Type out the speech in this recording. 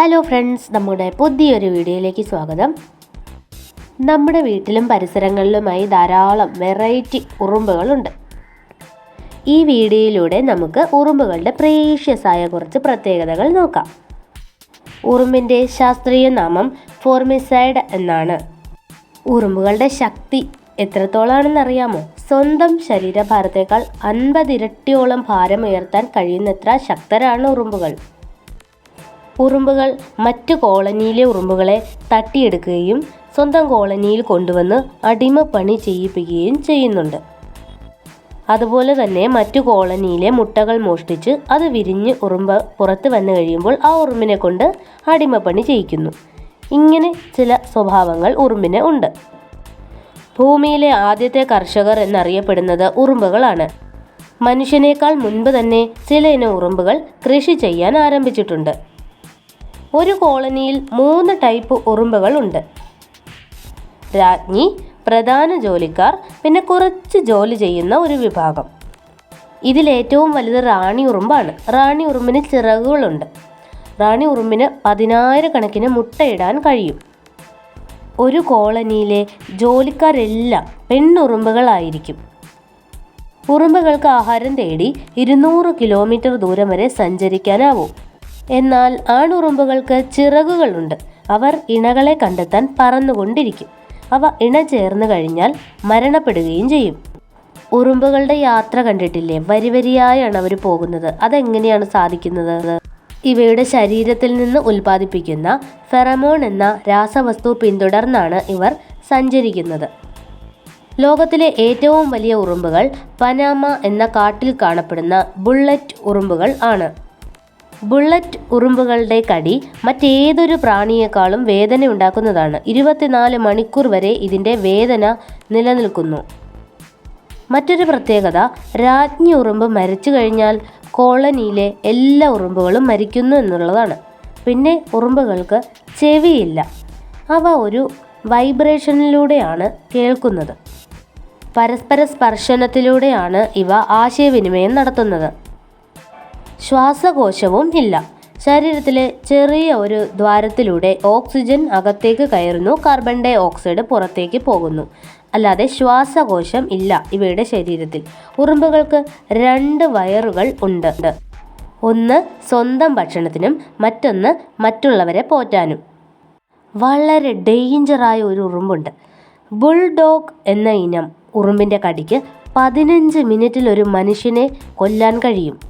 Hello friends നമ്മുടെ പുതിയൊരു വീഡിയോയിലേക്ക് സ്വാഗതം. നമ്മുടെ വീട്ടിലും പരിസരങ്ങളിലുമായി ധാരാളം വെറൈറ്റി ഉറുമ്പുകളുണ്ട്. ഈ വീഡിയോയിലൂടെ നമുക്ക് ഉറുമ്പുകളുടെ പ്രേഷ്യസായ കുറച്ച് പ്രത്യേകതകൾ നോക്കാം. ഉറുമ്പിന്റെ ശാസ്ത്രീയ നാമം ഫോർമിസൈഡ് എന്നാണ്. ഉറുമ്പുകളുടെ ശക്തി എത്രത്തോളാണെന്നറിയാമോ സ്വന്തം ശരീരഭാരത്തേക്കാൾ അൻപതിരട്ടിയോളം ഭാരം ഉയർത്താൻ കഴിയുന്നത്ര ശക്തരാണ് ഉറുമ്പുകൾ. ഉറുമ്പുകൾ മറ്റു കോളനിയിലെ ഉറുമ്പുകളെ തട്ടിയെടുക്കുകയും സ്വന്തം കോളനിയിൽ കൊണ്ടുവന്ന് അടിമപ്പണി ചെയ്യിപ്പിക്കുകയും ചെയ്യുന്നുണ്ട്. അതുപോലെ തന്നെ മറ്റു കോളനിയിലെ മുട്ടകൾ മോഷ്ടിച്ച് അത് വിരിഞ്ഞ് ഉറുമ്പ് പുറത്ത് വന്നു കഴിയുമ്പോൾ ആ ഉറുമ്പിനെ കൊണ്ട് അടിമപ്പണി ചെയ്യിക്കുന്നു. ഇങ്ങനെ ചില സ്വഭാവങ്ങൾ ഉറുമ്പിന് ഉണ്ട്. ഭൂമിയിലെ ആദ്യത്തെ കർഷകർ എന്നറിയപ്പെടുന്നത് ഉറുമ്പുകളാണ്. മനുഷ്യനേക്കാൾ മുൻപ് തന്നെ ചില ഇനം ഉറുമ്പുകൾ കൃഷി ചെയ്യാൻ ആരംഭിച്ചിട്ടുണ്ട്. ഒരു കോളനിയിൽ മൂന്ന് ടൈപ്പ് ഉറുമ്പുകൾ ഉണ്ട് രാജ്ഞി പ്രധാന ജോലിക്കാർ പിന്നെ കുറച്ച് ജോലി ചെയ്യുന്ന ഒരു വിഭാഗം. ഇതിലേറ്റവും വലുത് റാണി ഉറുമ്പാണ്. റാണി ഉറുമ്പിന് ചിറകുകളുണ്ട്. റാണി ഉറുമ്പിന് പതിനായിരക്കണക്കിന് മുട്ടയിടാൻ കഴിയും. ഒരു കോളനിയിലെ ജോലിക്കാരെല്ലാം പെണ്ണുറുമ്പുകളായിരിക്കും. ഉറുമ്പുകൾക്ക് ആഹാരം തേടി ഇരുന്നൂറ് കിലോമീറ്റർ ദൂരം വരെ സഞ്ചരിക്കാനാവും. എന്നാൽ ആണുറുമ്പുകൾക്ക് ചിറകുകളുണ്ട്. അവർ ഇണകളെ കണ്ടെത്താൻ പറന്നുകൊണ്ടിരിക്കും. അവ ഇണ ചേർന്ന് കഴിഞ്ഞാൽ മരണപ്പെടുകയും ചെയ്യും. ഉറുമ്പുകളുടെ യാത്ര കണ്ടിട്ടില്ലേ? വരിവരിയായാണ് അവർ പോകുന്നത്. അതെങ്ങനെയാണ് സാധിക്കുന്നത്? ഇവയുടെ ശരീരത്തിൽ നിന്ന് ഉൽപ്പാദിപ്പിക്കുന്ന ഫെറമോൺ എന്ന രാസവസ്തു പിന്തുടർന്നാണ് ഇവർ സഞ്ചരിക്കുന്നത്. ലോകത്തിലെ ഏറ്റവും വലിയ ഉറുമ്പുകൾ പനാമ എന്ന കാട്ടിൽ കാണപ്പെടുന്ന ബുള്ളറ്റ് ഉറുമ്പുകൾ ആണ്. ബുള്ളറ്റ് ഉറുമ്പുകളുടെ കടി മറ്റേതൊരു പ്രാണിയേക്കാളും വേദന ഉണ്ടാക്കുന്നതാണ്. ഇരുപത്തിനാല് മണിക്കൂർ വരെ ഇതിന്റെ വേദന നിലനിൽക്കുന്നു. മറ്റൊരു പ്രത്യേകത രാജ്ഞി ഉറുമ്പ് മരിച്ചു കഴിഞ്ഞാൽ കോളനിയിലെ എല്ലാ ഉറുമ്പുകളും മരിക്കുന്നു എന്നുള്ളതാണ്. പിന്നെ ഉറുമ്പുകൾക്ക് ചെവിയില്ല. അവ ഒരു വൈബ്രേഷനിലൂടെയാണ് കേൾക്കുന്നത്. പരസ്പര സ്പർശനത്തിലൂടെയാണ് ഇവ ആശയവിനിമയം നടത്തുന്നത്. ശ്വാസകോശവും ഇല്ല. ശരീരത്തിലെ ചെറിയ ഒരു ദ്വാരത്തിലൂടെ ഓക്സിജൻ അകത്തേക്ക് കയറുന്നു കാർബൺ ഡൈ ഓക്സൈഡ് പുറത്തേക്ക് പോകുന്നു. അല്ലാതെ ശ്വാസകോശം ഇല്ല ഇവയുടെ ശരീരത്തിൽ. ഉറുമ്പുകൾക്ക് രണ്ട് വയറുകൾ ഉണ്ട്. ഒന്ന് സ്വന്തം ഭക്ഷണത്തിനും മറ്റൊന്ന് മറ്റുള്ളവരെ പോറ്റാനും. വളരെ ഡേഞ്ചറായ ഒരു ഉറുമ്പുണ്ട്. ബുൾഡോഗ് എന്ന ഇനം ഉറുമ്പിന്റെ കടിക്ക് പതിനഞ്ച് മിനിറ്റിൽ ഒരു മനുഷ്യനെ കൊല്ലാൻ കഴിയും.